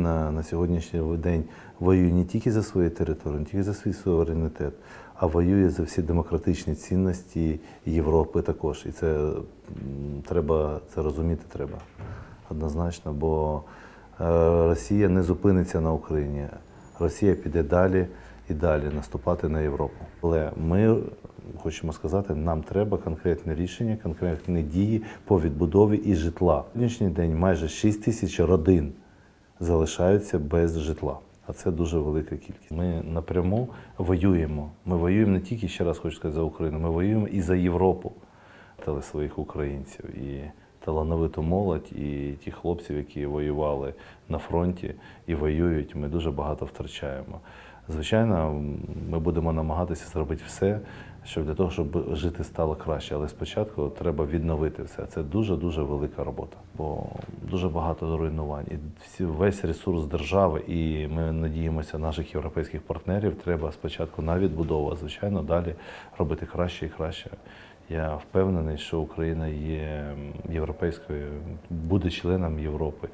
На, на сьогоднішній день воює не тільки за свою територію, не тільки за свій суверенітет, а воює за всі демократичні цінності Європи також. І це треба це розуміти треба однозначно, бо е, Росія не зупиниться на Україні. Росія піде далі і далі наступати на Європу. Але ми хочемо сказати, нам треба конкретне рішення, конкретні дії по відбудові і житла. Сьогоднішній день майже 6 тисяч родин залишаються без житла. А це дуже велика кількість. Ми напряму воюємо. Ми воюємо не тільки ще раз хочу сказати за Україну, ми воюємо і за Європу але своїх українців і талановиту молодь, і ті хлопців, які воювали на фронті і воюють. Ми дуже багато втрачаємо. Звичайно, ми будемо намагатися зробити все, щоб для того, щоб жити стало краще. Але спочатку треба відновити все. Це дуже дуже велика робота, бо дуже багато руйнувань. І всі весь ресурс держави, і ми надіємося наших європейських партнерів. Треба спочатку на відбудову, а звичайно, далі робити краще і краще. Я впевнений, що Україна є європейською, буде членом Європи,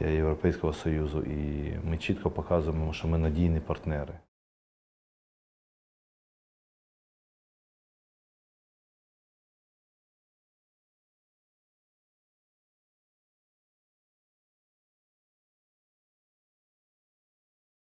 е, Європейського Союзу, і ми чітко показуємо, що ми надійні партнери.